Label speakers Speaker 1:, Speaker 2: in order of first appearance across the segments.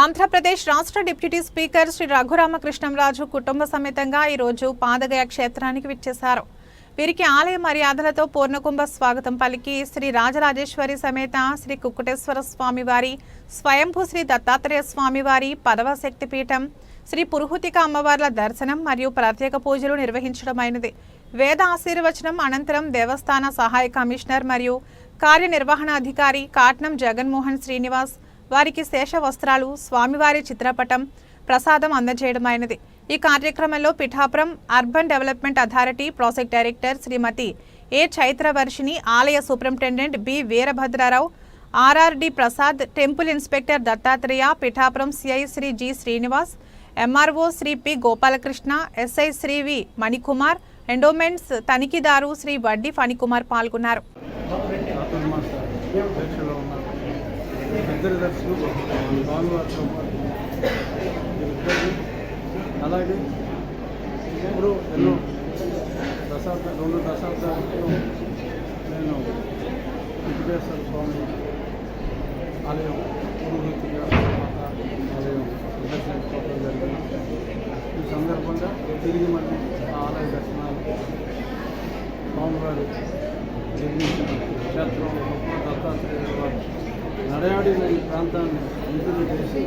Speaker 1: ఆంధ్రప్రదేశ్ రాష్ట్ర deputy speaker Shri Raghurama Krishnam Raju కుటుంబ సమేతంగా ఈరోజు పాదగయ క్షేత్రానికి విచ్చేశారు. వీరికి ఆలయ మర్యాదలతో పూర్ణకుంభ స్వాగతం పలికి శ్రీ రాజరాజేశ్వరి సమేత శ్రీ కుక్కుటేశ్వర స్వామివారి స్వయంభూ శ్రీ దత్తాత్రేయ స్వామివారి పదవ శక్తిపీఠం శ్రీ పురుహుతిక అమ్మవార్ల దర్శనం మరియు ప్రత్యేక పూజలు నిర్వహించడమైనది. వేద ఆశీర్వచనం అనంతరం దేవస్థాన సహాయ కమిషనర్ మరియు కార్యనిర్వహణాధికారి కాట్నం జగన్మోహన్ శ్రీనివాస్ వారికి శేష వస్త్రాలు స్వామివారి చిత్రపటం ప్రసాదం అందజేయడమైనది. ఈ కార్యక్రమంలో Pithapuram urban development authority project director Srimati A Chaitravarshini ఆలయ superintendent B Veerabhadrarao RRD Prasad temple inspector Dattatreya Pithapuram CI Shri G Srinivas MRO Shri P Gopalakrishna SI Shri V Manikumar endowments తనిఖీదారు Shri Vaddi Phanikumar పాల్గొన్నారు.
Speaker 2: చాతుర్మాస దీక్షలో దర్శనం భానువారితో అలాగే ఇప్పుడు ఎన్నో దశాబ్ద రెండు దశాబ్దాల నేను వెంకటేశ్వర స్వామి ఆలయం పురోహితిగా మాత ఆలయం సందర్శించుకోవడం జరిగింది. ఈ సందర్భంగా తిరిగి మళ్ళీ ఆ ఆలయ దర్శనాలు స్వామివారు నిర్మించిన క్షేత్రంలో దత్తాత్రేయుల వారు నడయాడిన ఈ ప్రాంతాన్ని ఇంటిని చేసి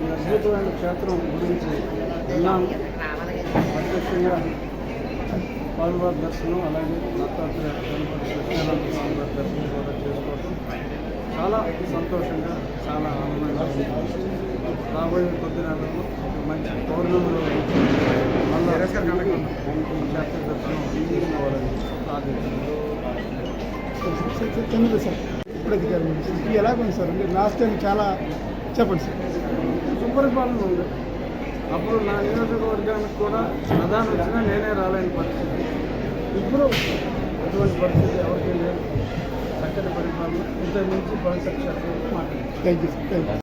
Speaker 2: ఈ అద్భుతమైన క్షేత్రం గురించి విన్నాను. ప్రత్యక్షంగా స్వామివారి దర్శనం అలాగే దత్తాత్రేయ గణపతి సత్యానంద స్వామివారి దర్శనం కూడా చేసుకోవడం చాలా సంతోషంగా చాలా ఆనందంగా రాబోయే కొద్ది నెలల్లో ఒక మంచి పౌర్ణమిలో మళ్ళా క్షేత్ర దర్శనం
Speaker 3: సార్. ఇప్పుడు మీరు. ఇది ఎలా ఉంది సార్? అంటే లాస్ట్ టైం చాలా చెప్పండి సార్.
Speaker 2: సుపరిపాలన ఉంది. అప్పుడు నా నియోజకవర్గానికి కూడా ప్రధాన వచ్చినా నేనే రాలేని పరిస్థితి. ఇప్పుడు అటువంటి పరిస్థితి ఎవరికీ లేదు. చక్కటి పరిపాలన. ఇంతకు మించి భవిష్యత్
Speaker 3: థ్యాంక్ యూ